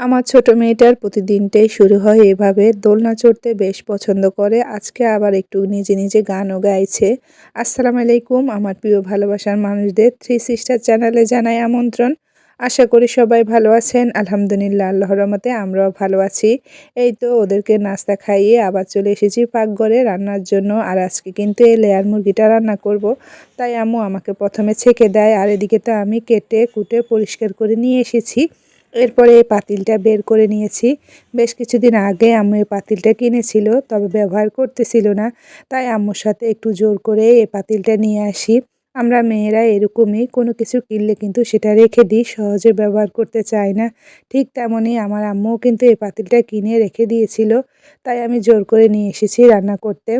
আমার ছোট মেয়েটার প্রতিদিনটাই শুরু হয় এভাবে দোলনা চড়তে বেশ পছন্দ করে। আজকে আবার একটু নিজে নিজে গানও গাইছে। আসসালামু আলাইকুম, আমার প্রিয় ভালোবাসার মানুষদের থ্রি সিস্টার চ্যানেলে জানাই আমন্ত্রণ। আশা করি সবাই ভালো আছেন। আলহামদুলিল্লাহ, আল্লাহর রহমতে আমরাও ভালো আছি। এই তো ওদেরকে নাস্তা খাইয়ে আবার চলে এসেছি পাকঘরে রান্নার জন্য। আর আজকে কিন্তু এই লেয়ার মুরগিটা রান্না করব। তাই আম্মু আমাকে প্রথমে ছেঁকে দেয়। আর এদিকে তো আমি কেটে কুটে পরিষ্কার করে নিয়ে এসেছি। এরপরে এই পাতিলটা বের করে নিয়েছি। বেশ কিছুদিন আগে আম্মু এই পাতিলটা কিনেছিল, তবে ব্যবহার করতেছিল না। তাই আম্মুর সাথে একটু জোর করে এই পাতিলটা নিয়ে আসি। আমরা মেয়েরা এরকমই কোনো কিছু কিনলে কিন্তু সেটা রেখে দিই, সহজে ব্যবহার করতে চাই না। ঠিক তেমনই আমার আম্মুও কিন্তু এই পাতিলটা কিনে রেখে দিয়েছিল, তাই আমি জোর করে নিয়ে এসেছি রান্না করতে।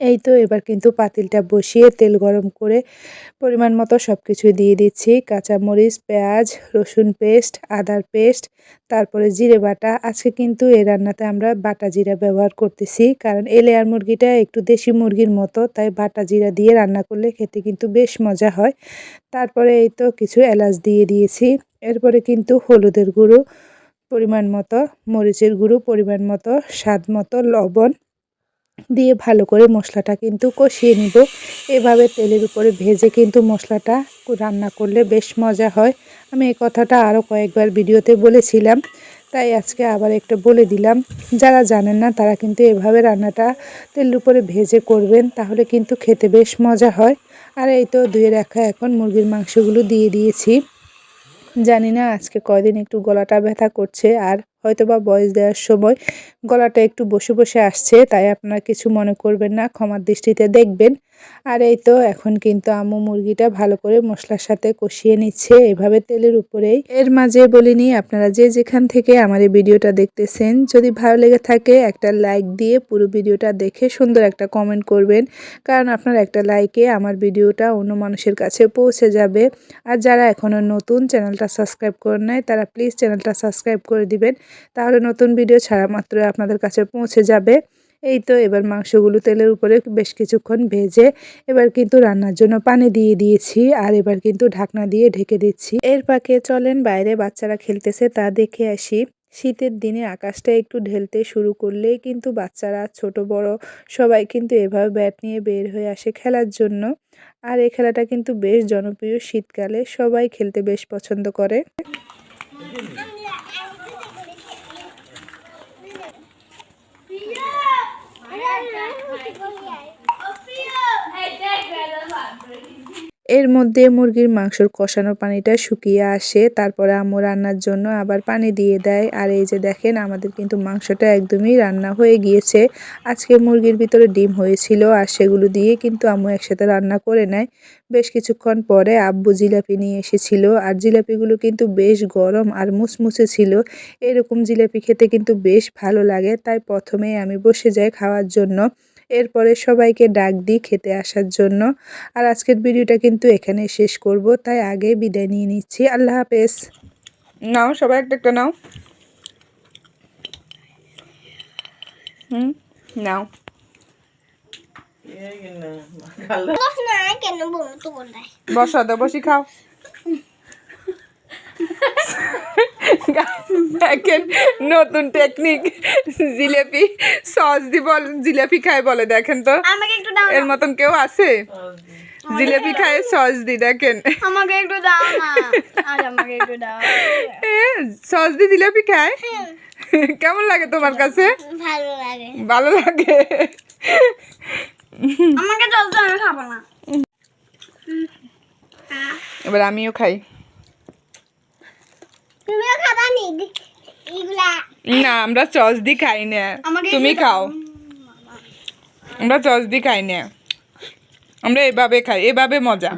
এই তো এবার কিন্তু পাতিলটা বসিয়ে তেল গরম করে পরিমাণ মতো সব কিছু দিয়ে দিচ্ছি। কাঁচামরিচ, পেঁয়াজ, রসুন পেস্ট, আদার পেস্ট, তারপরে জিরে বাটা। আজকে কিন্তু এই রান্নাতে আমরা বাটা জিরা ব্যবহার করতেছি, কারণ এই লেয়ার মুরগিটা একটু দেশি মুরগির মতো, তাই বাটা জিরা দিয়ে রান্না করলে খেতে কিন্তু বেশ মজা হয়। তারপরে এই তো কিছু এলাচ দিয়ে দিয়েছি। এরপরে কিন্তু হলুদের গুঁড়ো পরিমাণ মতো, মরিচের গুঁড়ো পরিমাণ মতো, স্বাদ মতো, লবণ দিয়ে ভালো করে মশলাটা কিন্তু কষিয়ে নিব। এভাবে তেলের উপরে ভেজে কিন্তু মশলাটা রান্না করলে বেশ মজা হয়। আমি এই কথাটা আরও কয়েকবার ভিডিওতে বলেছিলাম, তাই আজকে আবার একটু বলে দিলাম। যারা জানেন না, তারা কিন্তু এভাবে রান্নাটা তেলের উপরে ভেজে করবেন, তাহলে কিন্তু খেতে বেশ মজা হয়। আর এই তো ধুয়ে রাখা এখন মুরগির মাংসগুলো দিয়ে দিয়েছি। জানি না আজকে কয়দিন একটু গলাটা ব্যথা করছে, আর হয়তো বা বয়স দেওয়ার সময় গলাটা একটু বসে বসে আসছে, তাই আপনারা কিছু মনে করবেন না, ক্ষমার দৃষ্টিতে দেখবেন। আর এই তো এখন কিন্তু আম্মু মুরগিটা ভালো করে মশলার সাথে কষিয়ে নিচ্ছে, এভাবে তেলের উপরেই। এর মাঝে বলিনি আপনারা যে যেখান থেকে আমার এই ভিডিওটা দেখতেছেন, যদি ভালো লেগে থাকে একটা লাইক দিয়ে পুরো ভিডিওটা দেখে সুন্দর একটা কমেন্ট করবেন, কারণ আপনার একটা লাইকে আমার ভিডিওটা অন্য মানুষের কাছে পৌঁছে যাবে। আর যারা এখনও নতুন চ্যানেলটা সাবস্ক্রাইব করে নেয় তারা প্লিজ চ্যানেলটা সাবস্ক্রাইব করে দিবেন তাহলে নতুন ভিডিও ছাড়া মাত্র আপনাদের কাছে পৌঁছে যাবে। এই তো এবার মাংসগুলো তেলের উপরে বেশ কিছুক্ষণ ভেজে এবার কিন্তু রান্নার জন্য পানি দিয়ে দিয়েছি আর এবার কিন্তু ঢাকনা দিয়ে ঢেকে দিচ্ছি। এর পাকে চলেন বাইরে বাচ্চারা খেলতেছে তা দেখে আসি। শীতের দিনে আকাশটা একটু ঢেলতে শুরু করলেই কিন্তু বাচ্চারা, ছোট, বড় সবাই কিন্তু এভাবে ব্যাট নিয়ে বের হয়ে আসে খেলার জন্য। আর এই খেলাটা কিন্তু বেশ জনপ্রিয় শীতকালে, সবাই খেলতে বেশ পছন্দ করে। ใหญ่ এর মধ্যে মুরগির মাংসর কষানো পানিটা শুকিয়ে আসে, তারপরে আম্মু রান্নার জন্য আবার পানি দিয়ে দেয়। আর এই যে দেখেন, আমাদের কিন্তু মাংসটা একদমই রান্না হয়ে গিয়েছে। আজকে মুরগির ভিতরে ডিম হয়েছিল আর সেগুলো দিয়ে কিন্তু আম্মু একসাথে রান্না করে নেয়। বেশ কিছুক্ষণ পরে আব্বু জিলাপি নিয়ে এসেছিল আর জিলাপিগুলো কিন্তু বেশ গরম আর মুসমুসে ছিল। এরকম জিলাপি খেতে কিন্তু বেশ ভালো লাগে, তাই প্রথমেই আমি বসে যাই খাওয়ার জন্য। এরপরে সবাইকে ডাক দিই খেতে আসার জন্য। আর আজকের ভিডিওটা কিন্তু এখানে শেষ করব। তাই আগে বিদায় নিয়ে নিচ্ছি। আল্লাহ হাফেজ। নাও সবাই একটা একটা নাও। হুম নাও। কেন বসা দাও বসি খাও। দেখেন নতুন টেকনিক জিলেপি সস দি বল জিলেপি খায় বলে দেখেন তো। দাও এর মতন কেউ আছে? জিলেপি খায় সস দি দেখেন। আমাকে একটু দাও না। আর আমাকে একটু দাও। সস দি জিলেপি খায়? কেমন লাগে তোমার কাছে? ভালো লাগে। ভালো লাগে? আমাকে তো আমি খাব না। এবার আমিও খাই। তুমিও খাবা নি? না আমরা চস দি খাই না। তুমি খাও। আমরা চস দি খাই না। আমরা এভাবে খাই এভাবে মজা।